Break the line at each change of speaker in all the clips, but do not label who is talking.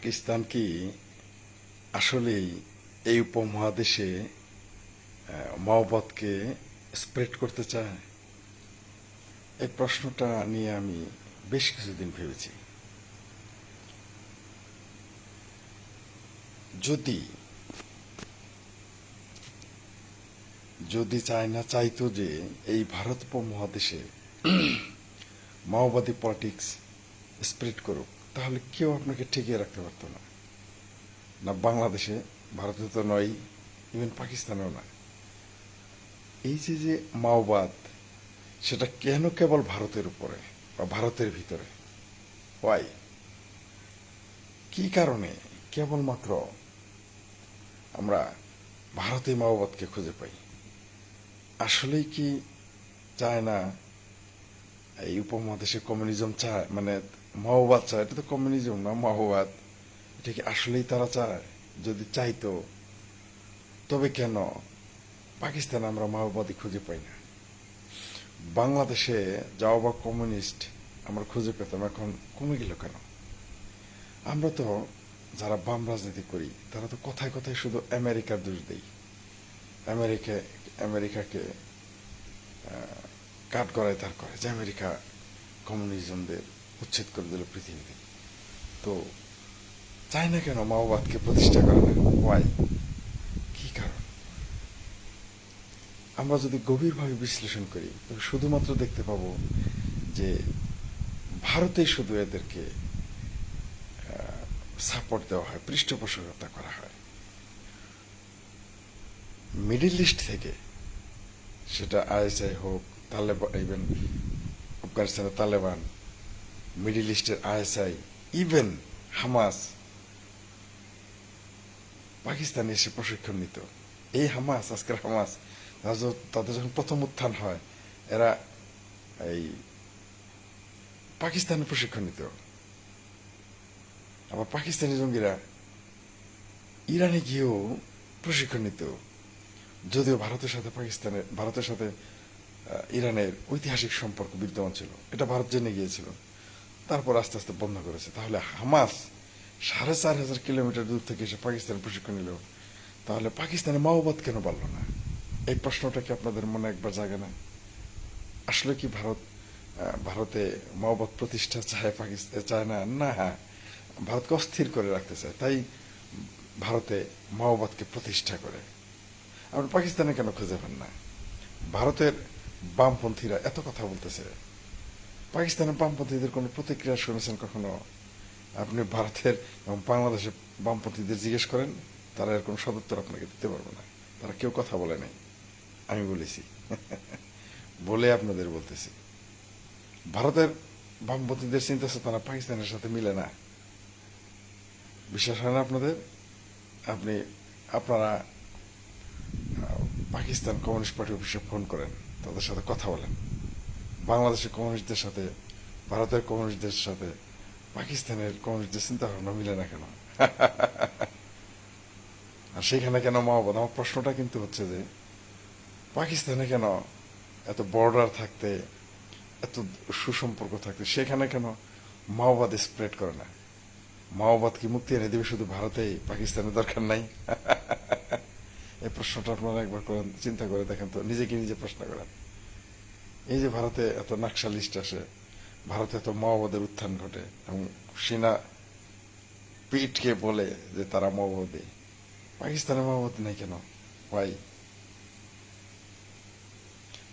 পাকিস্তান কি আসলেই এই উপমহাদেশে মাওবাদকে স্প্রেড করতে চায়? এই প্রশ্নটা নিয়ে আমি বেশ কিছুদিন ভেবেছি। যদি যদি চায়না চাইতো যে এই ভারত উপমহাদেশে মাওবাদী পলিটিক্স স্প্রেড করুক তাহলে কেউ আপনাকে ঠেকিয়ে রাখতে পারতো না। না বাংলাদেশে, ভারতে তো নয় ইভেন পাকিস্তানেও না। এই যে যে মাওবাদ, সেটা কেন কেবল ভারতের উপরে বা ভারতের ভিতরে? ওয়াই কি কারণে? কেবলমাত্র আমরা ভারতে মাওবাদকে খুঁজে পাই? আসলেই কি চায় না এই উপমহাদেশে কমিউনিজম চায় মানে মাওবাদ চায়, এটা তো কমিউনিজম না মাওবাদ এটা কি আসলেই তারা চায়? যদি চাইতো, তবে কেন? পাকিস্তানে আমরা মাওবাদী খুঁজে পাই না। বাংলাদেশে যাও বা কমিউনিস্ট আমরা খুঁজে পেতাম, এখন কমে গেল কেন? আমরা তো যারা বাম রাজনীতি করি, তারা তো কথায় কথায় শুধু আমেরিকার দোষ দেই। আমেরিকা, আমেরিকাকে কাট করায় তার করে। যে আমেরিকা কমিউনিজমদের উচ্ছেদ করে দিল পৃথিবীতে। তো চাই না কেন মাওবাদকে প্রতিষ্ঠা করে না ওয়াই কি কারণ? আমরা যদি গভীরভাবে বিশ্লেষণ করি শুধুমাত্র দেখতে পাবো যে ভারতে শুধু এদেরকে সাপোর্ট দেওয়া হয়, পৃষ্ঠপোষকতা করা হয়। মিডিল ইস্ট থেকে সেটা আইএসআই হোক তালেবান আফগানিস্তানের তালেবান মিডিল ইস্টের আইএসআই ইভেন হামাস পাকিস্তানে এসে প্রশিক্ষণ নিত। এই হামাস আজকের হামাস তাদের যখন প্রথম উত্থান হয়, এরা এই পাকিস্তানে প্রশিক্ষণ নিত। আবার পাকিস্তানি জঙ্গিরা ইরানে গিয়েও প্রশিক্ষণ নিত। যদিও ভারতের সাথে পাকিস্তানের, ভারতের সাথে ইরানের ঐতিহাসিক সম্পর্ক বিদ্যমান ছিল। এটা ভারত জেনে গিয়েছিল। তারপর আস্তে আস্তে বন্ধ করেছে। তাহলে হামাস সাড়ে চার হাজার কিলোমিটার দূর থেকে এসে পাকিস্তানে প্রশিক্ষণ নিল। তাহলে পাকিস্তানে মাওবাদ কেন পারল না? এই প্রশ্নটা কি আপনাদের মনে একবার জাগে না? আসলে কি ভারত ভারতে মাওবাদ প্রতিষ্ঠা চায় পাকিস্তান চায় না? না হ্যাঁ। ভারতকে অস্থির করে রাখতে চায়। তাই ভারতে মাওবাদকে প্রতিষ্ঠা করে। আপনি পাকিস্তানে কেন খুঁজে পান না? ভারতের বামপন্থীরা এত কথা বলতেছে। পাকিস্তানের বামপন্থীদের কোনো প্রতিক্রিয়া শুনেছেন কখনো? আপনি ভারতের এবং বাংলাদেশের বামপন্থীদের জিজ্ঞেস করেন, তারা এর কোনো সদুত্তর আপনাকে দিতে পারবে না। তারা কেউ কথা বলে নাই। আমি বলেছি। বলে আপনাদের বলতেছি। ভারতের বামপন্থীদের চিন্তা চেতনা পাকিস্তানের সাথে মিলে না। বিশ্বাস হয় না আপনাদের? আপনি, আপনারা পাকিস্তান কমিউনিস্ট পার্টি অফিসে ফোন করেন। তাদের সাথে কথা বলেন। বাংলাদেশের কমিউনিস্টদের সাথে, ভারতের কমিউনিস্টদের সাথে, পাকিস্তানের কমিউনিস্টদের চিন্তা ভাবনা মিলে না কেন? আর সেখানে কেন মাওবাদ আমার প্রশ্নটা কিন্তু হচ্ছে যে, পাকিস্তানে কেন এত বর্ডার থাকতে, এত সুসম্পর্ক থাকতে, সেখানে কেন মাওবাদ স্প্রেড করে না? মাওবাদ কি মুক্তি এনে দেবে শুধু ভারতেই? পাকিস্তানের দরকার নাই? এই প্রশ্নটা আপনারা একবার করেন, চিন্তা করে দেখেন তো, নিজেকে নিজে প্রশ্ন করেন। এই যে ভারতে এত নাকশা লিস্ট আসে, ভারতে এত মাওবাদের উত্থান ঘটে, এবং সেনা পিঠকে বলে যে তারা মাওবাদী পাকিস্তানে মাওবাদ নাই কেন? ওয়াই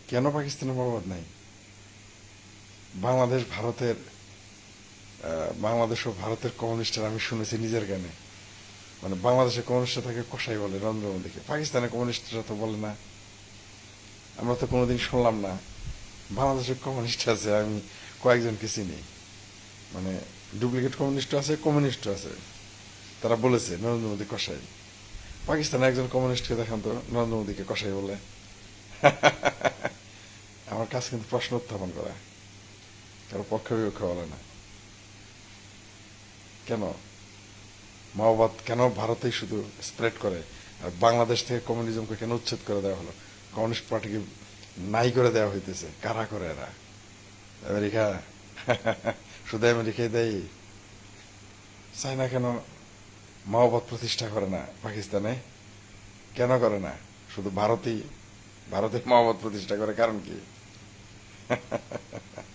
কেন পাকিস্তানে মাওবাদ নাই? বাংলাদেশ ভারতের বাংলাদেশ ও ভারতের কমিউনিস্টের, আমি শুনেছি নিজের জ্ঞানে মানে বাংলাদেশের কমিউনিস্ট তাকে কষাই বলে, নরেন্দ্র পাকিস্তানের কমিউনিস্টরা তো বলে না। আমরা তো কোনোদিন শুনলাম না। বাংলাদেশের কমিউনিস্ট আছে, আমি কয়েকজনকে চিনি। মানে ডুপ্লিকেট কমিউনিস্ট আছে কমিউনিস্ট আছে। তারা বলেছে, নরেন্দ্র মোদী কষাই পাকিস্তানে একজন কমিউনিস্টকে দেখান তো, নরেন্দ্র মোদীকে কষাই বলে। আমার কাছে কিন্তু প্রশ্ন উত্থাপন করা। কারও পক্ষে বিপক্ষে বলে না। কেন? মাওবাদ কেন ভারতেই শুধু স্প্রেড করে? আর বাংলাদেশ থেকে কমিউনিজমকে কেন উচ্ছেদ করে দেওয়া হলো? কমিউনিস্ট পার্টিকে নাই করে দেওয়া হইতেছে। কারা করে এরা? আমেরিকা? শুধু আমেরিকায় দেয়? চায়না কেন মাওবাদ প্রতিষ্ঠা করে না পাকিস্তানে? কেন করে না? শুধু ভারতই ভারতে মাওবাদ প্রতিষ্ঠা করে, কারণ কি?